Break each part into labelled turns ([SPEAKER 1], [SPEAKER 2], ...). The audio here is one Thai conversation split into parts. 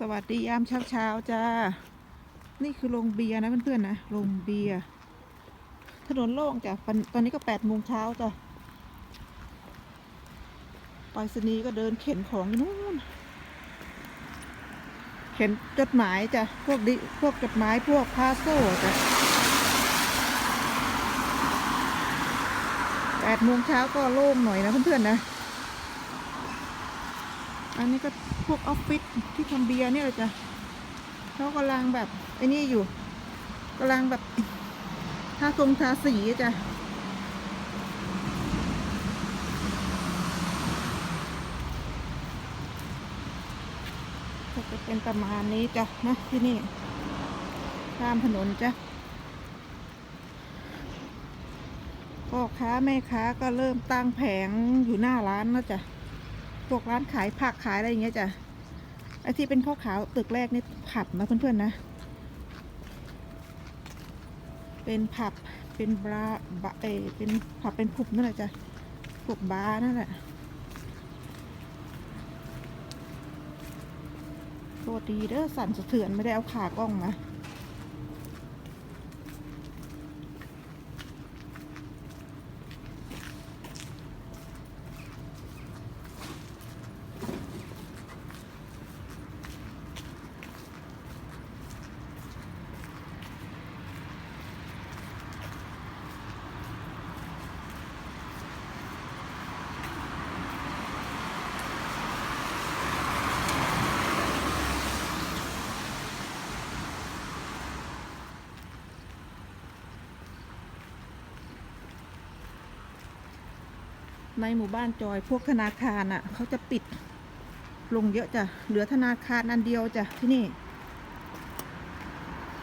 [SPEAKER 1] สวัสดียามเช้าเช้าๆจ้า นี่คือโรงเบียร์นะเพื่อนๆนะโรงเบียร์ถนนโล่งจ้ะตอนนี้ก็แปดโมงเช้าจ้ะไปรษณีก็เดินเข็นของอยู่นู่น เข็นจดหมายจ้ะพวกดิพวกจดหมายพวกพาโซ่จ้ะแปดโมงเช้าก็โล่งหน่อยนะเพื่อนๆนะ อันนี้ก็พวกออฟฟิศที่ทำเบียร์เนี่ยแหละจ้ะเขากำลังแบบไอ้นี่อยู่กำลังแบบทาทรงทาสีจ้ะก็จะเป็นประมาณนี้จ้ะนะที่นี่ข้ามถนนจ้ะพ่อค้าแม่ค้าก็เริ่มตั้งแผงอยู่หน้าร้านแล้วจ้ะ พวกร้านขายผักขายอะไรอย่างเงี้ยจ้ะไอ้ที่เป็นข้าวขาวตึกแรกนี่ผับนะเพื่อนๆนะ เป็นผับเป็นบราบะเอเป็นผับเป็นผุบนั่นแหละจ้ะผุบบาร์นั่นแหละตัวดีเด้อสั่นสะเทือนไม่ได้เอาขากล้องมา ในหมู่บ้านจอยพวกธนาคารอะเขาจะปิดลงเยอะจ้ะ เหลือธนาคารอันเดียวจ้ะที่นี่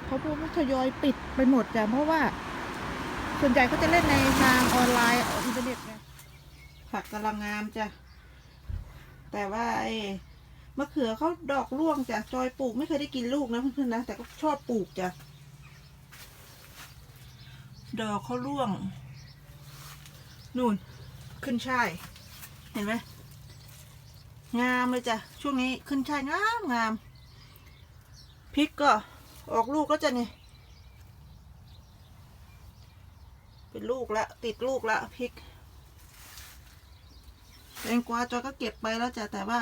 [SPEAKER 1] เขาพวกทยอยปิดไปหมดจ้ะเพราะว่า ส่วนใหญ่ก็จะเล่นในทางออนไลน์อินเทอร์เน็ตไงผักกำลังงามจ้ะแต่ว่าไอ้มะเขือเขาดอกร่วงจ้ะจอยปลูกไม่เคยได้กินลูกนะเพื่อนๆนะแต่ก็ชอบปลูกจ้ะดอกเขาร่วง นู่น ขึ้นช่าย เห็นไหมงามเลยจ้ะ ช่วงนี้ขึ้นช่ายงามงามพริกก็ออกลูกแล้วจ้ะนี่ เป็นลูกแล้วติดลูกแล้วพริกแตงกวาจอยก็เก็บไปแล้วจ้ะ แต่ว่า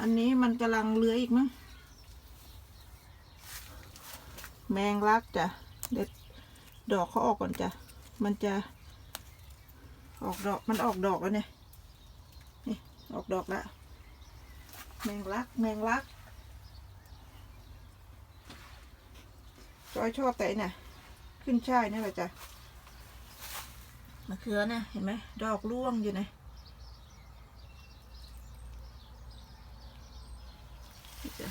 [SPEAKER 1] อันนี้มันกำลังเลื้อยอีกมั้งแมงลักจ้ะเด็ดดอกเขาออกก่อนจ้ะ มันจะ ออกดอกมันออกดอกแล้วเนี่ยนี่ออกดอกแล้วแมงลักแมงลักจอยชอบแต่เนี่ยขึ้นช่ายนี่แหละจ้ะมะเขือเนี่ยเห็นไหมดอกร่วงอยู่เนี่ยนี่จ้ะ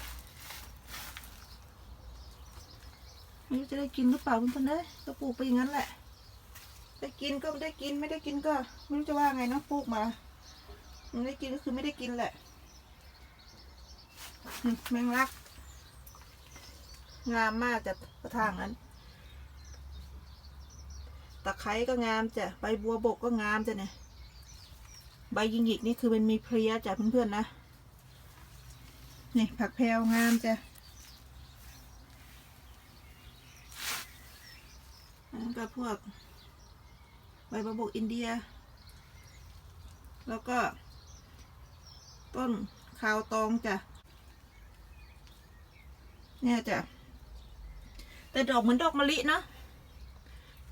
[SPEAKER 1] ไม่รู้จะได้กินหรือเปล่าคุณพ่อเนี่ยก็ปลูกไปอย่างนั้นแหละ ได้กินก็ไม่ได้กินไม่ได้กินก็ไม่รู้จะว่าไงเนาะปลูกมาไม่ได้กินก็คือไม่ได้กินแหละแมงลัก งามมากจะกกระถางนั้นตะไคร้ก็งามจ้ะใบบัวบกก็งามจ้ะเนี่ยใบยิงหยิกนี่คือมันมีเพลียจ้ะเพื่อนๆนะนี่ผักแพรวงามจ้ะอันนั้นก็พวก ใบบัวบกอินเดีย แล้วก็ ต้นคาวตองจ้ะ เนี่ยจ้ะ แต่ดอกเหมือนดอกมะลิเนาะ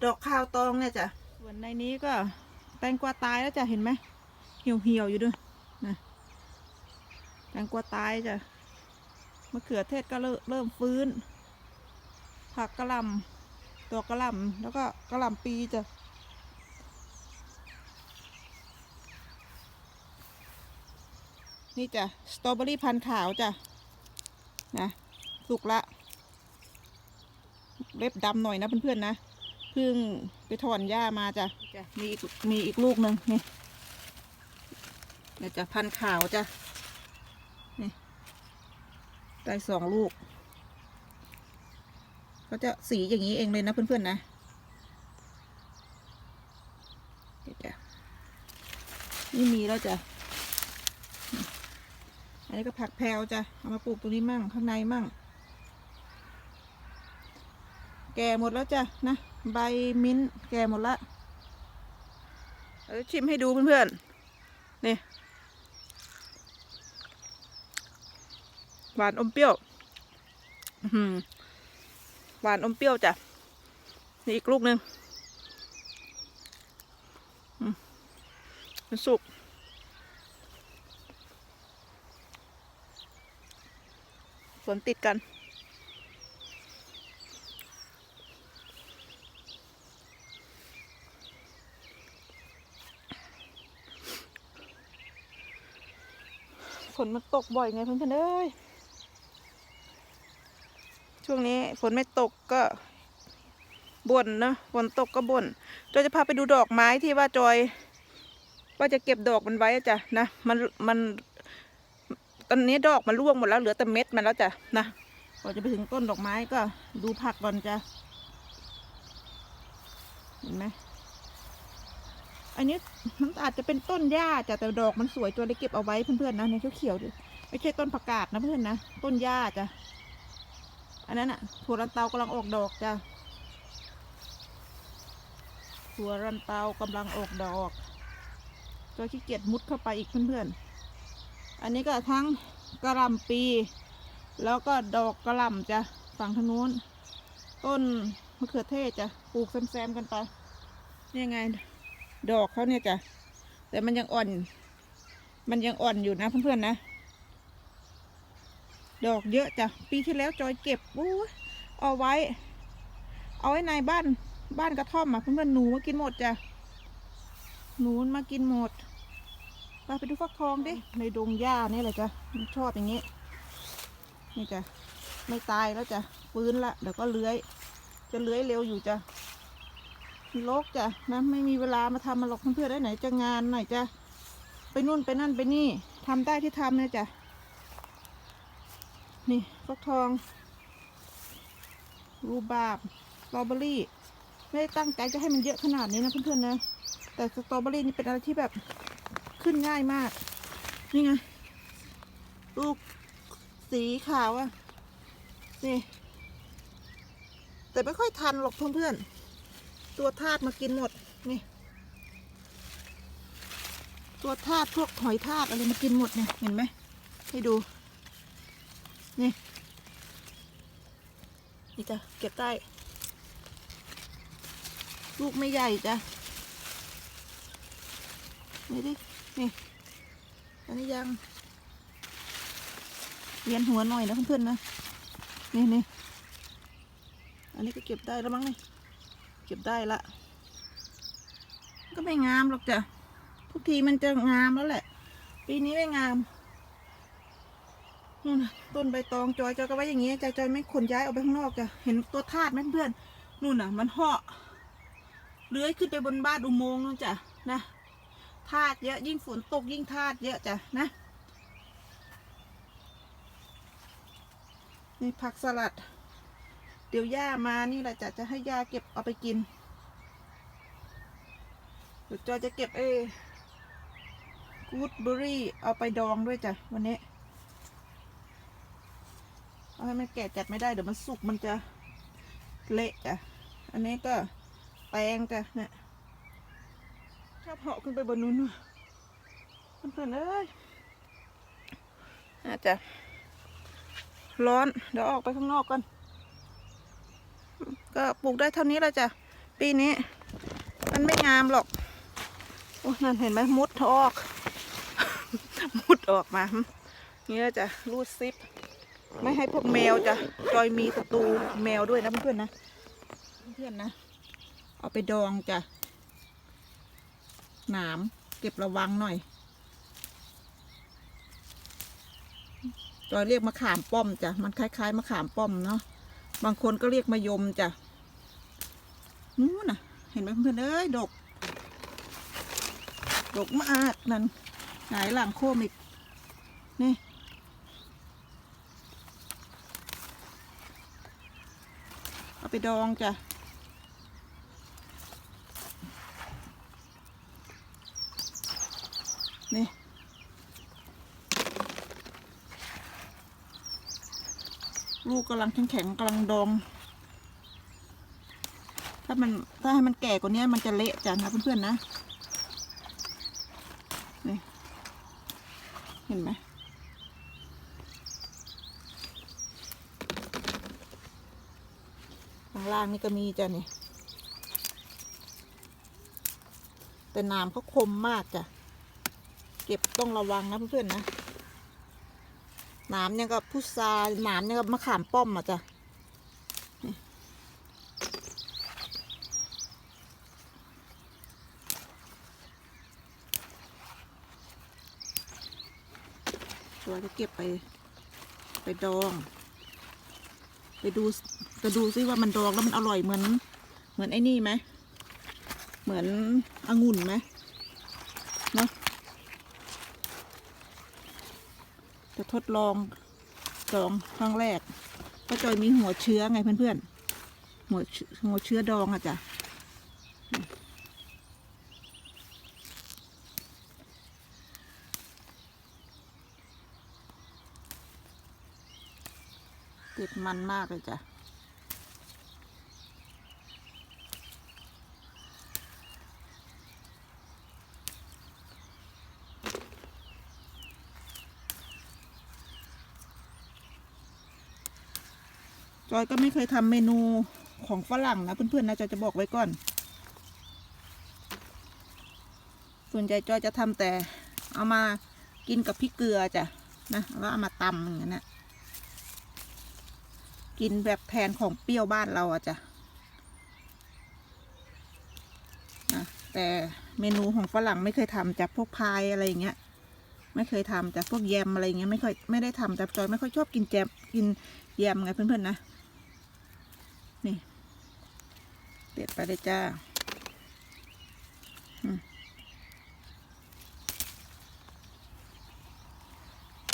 [SPEAKER 1] ดอกคาวตองเนี่ยจ้ะ ส่วนในนี้ก็แตงกวาตายแล้วจ้ะ เห็นไหมเหี่ยวเหี่ยวๆอยู่ด้วยนะแตงกวาตายจ้ะ มะเขือเทศก็เริ่มฟื้น ผักกระหลำตัวกระหลำแล้วก็กระหลำปีจ้ะ นี่จ้ะสตรอเบอรี่พันธุ์ขาวจ้ะนะสุกละ เล็บดำหน่อยนะเพื่อนๆนะเพิ่งไปถอนหญ้ามาจ้ะจ้ะมีอีกมีอีกลูกหนึ่งนี่เนี่ยจ้ะพันธุ์ขาวจ้ะนี่ได้สองลูกก็จะสีอย่างนี้เองเลยนะเพื่อนๆนะเดี๋ยวจ้ะนี่มีแล้วจ้ะอั นี้ก็ผักแพรวจ้ะ เอามาปลูกตรงนี้มั่งข้างในมั่ง แก่หมดแล้วจ้ะนะ ใบมิ้นแก่หมดละเดี๋ยวชิมให้ดูเพื่อนๆ นี่ หวานอมเปรี้ยวหวานอมเปรี้ยวจ้ะ นี่อีกลูกหนึ่งอืมมันสุก สวนติดกัน ฝนมันตกบ่อยไงเพื่อนๆเอ้ย ช่วงนี้ฝนไม่ตกก็บ่นนะฝนตกก็บ่นจอยจะพาไปดูดอกไม้ที่ว่าจอย ว่าจะเก็บดอกมันไว้อะจ้ะนะ มันมัน ตอนนี้ดอกมันร่วงหมดแล้วเหลือแต่เม็ดมันแล้วจ้ะนะก่อนจะไปถึงต้นดอกไม้ก็ดูผักก่อนจ้ะเห็นไหมอันนี้มันอาจจะเป็นต้นหญ้าจ้ะแต่ดอกมันสวยจอยเลยเก็บเอาไว้เพื่อนๆนะในเขียวๆดิไม่ใช่ต้นผักกาดนะเพื่อนนะต้นหญ้าจ้ะอันนั้นอะถั่วรันเตากำลังออกดอกจ้ะถั่วรันเตากำลังออกดอกก็ขี้เกียจมุดเข้าไปอีกเพื่อนๆ อันนี้ก็ทั้งกระลำปี แล้วก็ดอกกระลำจะฝั่งทางนู้น ต้นมะเขือเทศจะปลูกแซมๆกันไปนี่ไง ดอกเขาเนี่ยจ้ะแต่มันยังอ่อน มันยังอ่อนอยู่นะเพื่อนๆนะ ดอกเยอะจ้ะปีที่แล้วจอยเก็บอู้เอาไว้ เอาไว้ในบ้านบ้านกระท่อมอะเพื่อนๆหนูมากินหมดจ้ะหนูมากินหมด ไปไปดูฟักทองดิ ในดงหญ้านี่แหละจ้ะมันชอบอย่างนี้ นี่จ้ะ ไม่ตายแล้วจ้ะฟื้นละ เดี๋ยวก็เลื้อย จะเลื้อยเร็วอยู่จ้ะโลกจ้ะนะไม่มีเวลามาทำมาหรอกเพื่อนๆได้ไหนจะงานไหนจะไปนู่นไปนั่นไปนี่ทำได้ที่ทำเนี่ยจ้ะ นี่ฟักทอง รูบาบสตรอเบอรี่ไม่ได้ตั้งใจจะให้มันเยอะขนาดนี้นะเพื่อนๆนะ แต่สตรอเบอรี่นี่เป็นอะไรที่แบบ ขึ้นง่ายมาก นี่ไง ลูกสีขาวอะนี่ แต่ไม่ค่อยทันหรอกเพื่อนๆ ตัวทาดมากินหมด นี่ ตัวทาดพวกหอยทาดอะไรมากินหมดเนี่ย เห็นไหม ให้ดู นี่ นี่จ้ะ เก็บได้ลูกไม่ใหญ่จ้ะนี่ไดิ นี่อันนี้ยังเวียนหัวหน่อยนะเพื่อนๆนะ นี่นี่อันนี้ก็เก็บได้แล้วมั้งนี่ เก็บได้ละ ก็ไม่งามหรอกจ้ะ ทุกทีมันจะงามแล้วแหละ ปีนี้ไม่งามนู่นน่ะต้นใบตองจอยจอยก็ไว้อย่างงี้จอยจอยไม่ขนย้ายออกไปข้างนอกจ้ะ เห็นตัวทาดไหมเพื่อนนู่นน่ะ มันเหาะเลื้อยขึ้นไปบนบ้านอุโมงค์นู่นจ้ะนะ ทาดเยอะยิ่งฝนตกยิ่งทาดเยอะจ้ะนะนี่ผักสลัด เดี๋ยวย่ามานี่แหละจ้ะจะให้ย่าเก็บเอาไปกินเดี๋ยวจอยจะเก็บเอกูดเบอรี่เอาไปดองด้วยจ้ะวันนี้เอาให้มันแก่จัดไม่ได้เดี๋ยวมันสุกมันจะเละจ้ะอันนี้ก็แตงจ้ะเนี่ย ชอบเหาะขึ้นไปบนนู้นว่ะเพื่อนๆเอ้ยอาจจะร้อน เดี๋ยวออกไปข้างนอกกัน ก็ปลูกได้เท่านี้แล้วจ้ะ ปีนี้ มันไม่งามหรอก โอ้นั่นเห็นไหมมุดออก มุดออกมาเงี้ยจ้ะรูดซิป ไม่ให้พวกแมวจ้ะจอยมีศัตรูแมวด้วยนะเพื่อนๆนะ เพื่อนๆนะ เอาไปดองจ้ะ หนาม เก็บระวังหน่อย จอยเรียกมะขามป้อมจ้ะ มันคล้ายๆมะขามป้อมเนาะ บางคนก็เรียกมะยมจ้ะ นู้นน่ะ เห็นไหมเพื่อนเอ้ย ดก ดกมากนั่นหายหลังโคมอีก นี่เอาไปดองจ้ะ ลูกกำลังแข็งๆกำลังดอง ถ้ามันถ้าให้มันแก่กว่านี้มันจะเละจ้ะนะเพื่อนๆนะนี่เห็นไหมข้างล่างนี่ก็มีจ้ะนี่แต่น้ำเขาคมมากจ้ะ เก็บต้องระวังนะเพื่อนๆนะ หนามเนี่ยก็พุทราหนามเนี่ยก็มะขามป้อมอะจ้ะตัวจะเก็บไป ไปดอง ไปดูไปดูซิว่ามันดองแล้วมันอร่อยเหมือน เหมือนไอ้นี่ไหม เหมือนองุ่นไหมเนาะ จะท ดลองจองครั้งแรกก็จอยมีหัวเชื้อไงเพื่อนๆหัวหัวเชื้อดองอะจ้ะติดมันมากเลยจ้ะ อยก็ไม่เคยทำเมนูของฝรั่งนะเพื่อนๆนะจอยจะบอกไว้ก่อน ส่วนใหญ่จอยจะทำแต่เอามากินกับพริกเกลือจ้ะนะแล้วเอามาตำอย่างนั้นนะกินแบบแทนของเปรี้ยวบ้านเราอะจ้ะนะแต่เมนูของฝรั่งไม่เคยทำจากพวกพายอะไรอย่างเงี้ย ไม่เคยทำจากพวกแยมอะไรอย่างเงี้ยไม่ค่อยไม่ได้ทำแต่จอยไม่ค่อยชอบกินแจมกินแยมไงเพื่อนๆนะ นี่ เด็ดไปเลยจ้า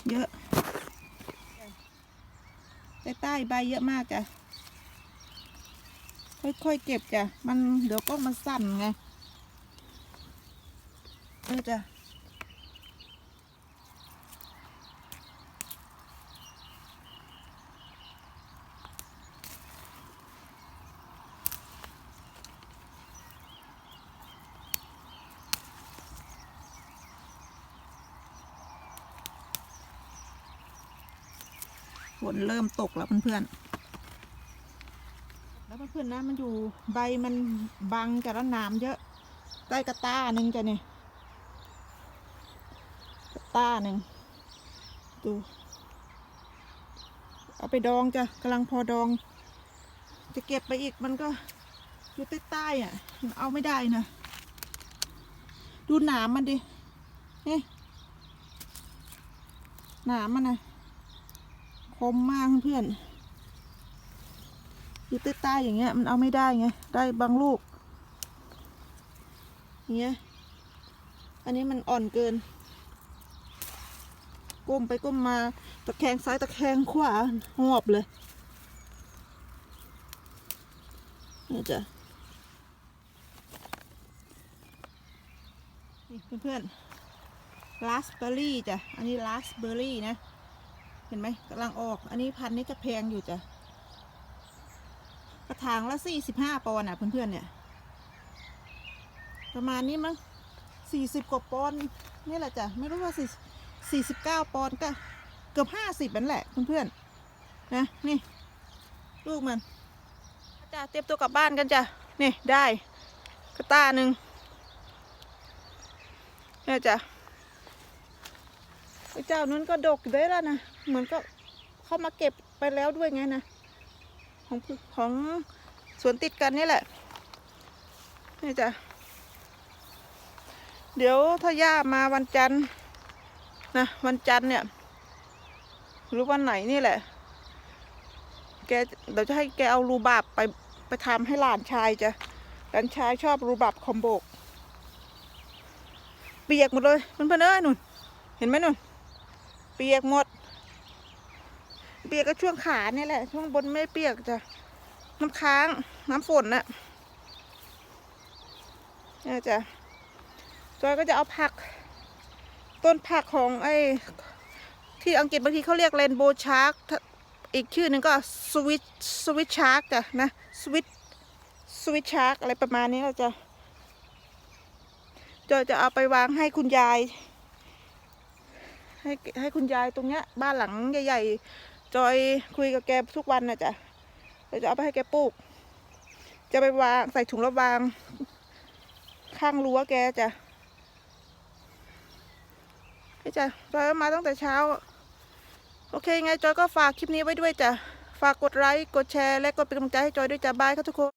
[SPEAKER 1] เยอะใต้ใต้ใบเยอะมากจ้ะ ค่อยๆเก็บจ้ะ มันเดี๋ยวก็มันสั่นไงเออจ้ะ นเริ่มตกแล้วเพื่อนๆ แล้วเพื่อนๆนะมันอยู่ใบมันบังจากแล้วน้ำเยอะได้กระต้าหนึ่งจะเนี่ยกระต้าหนึ่งดูเอาไปดองจ้ะกำลังพอดอง จะเก็บไปอีกมันก็อยู่ใต้ๆอะเอาไม่ได้นะ ดูหนามมันดินี่หนามมันนะ คมมากเพื่อนอยู่ใต้ๆอย่างเงี้ยมันเอาไม่ได้ไง ได้บางลูกอย่างเงี้ย อันนี้มันอ่อนเกิน ก้มไปก้มมา ตะแคงซ้ายตะแคงขวาหอบเลยนี่จ้ะนี่เพื่อนๆ ราสเบอร์รี่จ้ะ อันนี้ราสเบอร์รี่นะ ห็นไหมกำลังออก อันนี้พันนี้จะแพงอยู่จ้ะ กระถางละสี่สิบห้าปอนด์อะ เพื่อนๆเนี่ย ประมาณนี้มั้งสี่สิบกว่าปอนด์นี่แหละจ้ะ ไม่รู้ว่าสี่สี่สิบเก้าปอนด์ก็เกือบห้าสิบนั่นแหละเพื่อนๆนะนี่ ลูกมันจ้ะเตรียมตัวกลับบ้านกันจ้ะนี่ได้กระต้าหนึ่งเนี่ยจ้ะไอ้เจ้านั้นก็ดกได้แล้วนะ เหมือนก็เข้ามาเก็บไปแล้วด้วยไงนะของของสวนติดกันนี่แหละ นี่จ้ะ เดี๋ยวถ้าย่ามาวันจันทร์นะวันจันทร์เนี่ยหรือวันไหนนี่แหละ แกเดี๋ยวจะให้แกเอารูบาบไปไปทำให้หลานชายจ้ะหลานชายชอบรูบาบคอมโบก เปียกหมดเลยเพื่อนๆเอ้ยนุ่น เห็นไหมนุ่น เปียกหมด ปียกก็ช่วงขาเนี่ยแหละ ช่วงบนไม่เปียกจ้ะ น้ำค้าง น้ำฝนน่ะเนี่ยจ้ะจอยก็จะเอาผัก ต้นผักของไอ้ที่อังกฤษบางทีเขาเรียกเรนโบว์ชาร์กอีกชื่อหนึ่งก็สวิตสวิตชาร์กจ้ะนะสวิตสวิตชาร์กอะไรประมาณนี้เราจะจอยจะเอาไปวางให้คุณยายให้ให้คุณยายตรงเนี้ยบ้านหลังใหญ่ ๆ จอยคุยกับแกทุกวันนะจ๊ะเราจะเอาไปให้แกปลูก จะไปวางใส่ถุงแล้ววาง ข้างรั้วแกจ้ะนี่จ้ะจอยมาตั้งแต่เช้า โอเคไงจอยก็ฝากคลิปนี้ไว้ด้วยจ้ะ ฝากกดไลค์ กดแชร์ และกดเป็นกำลังใจให้จอยด้วยจ้ะบายครับทุกคน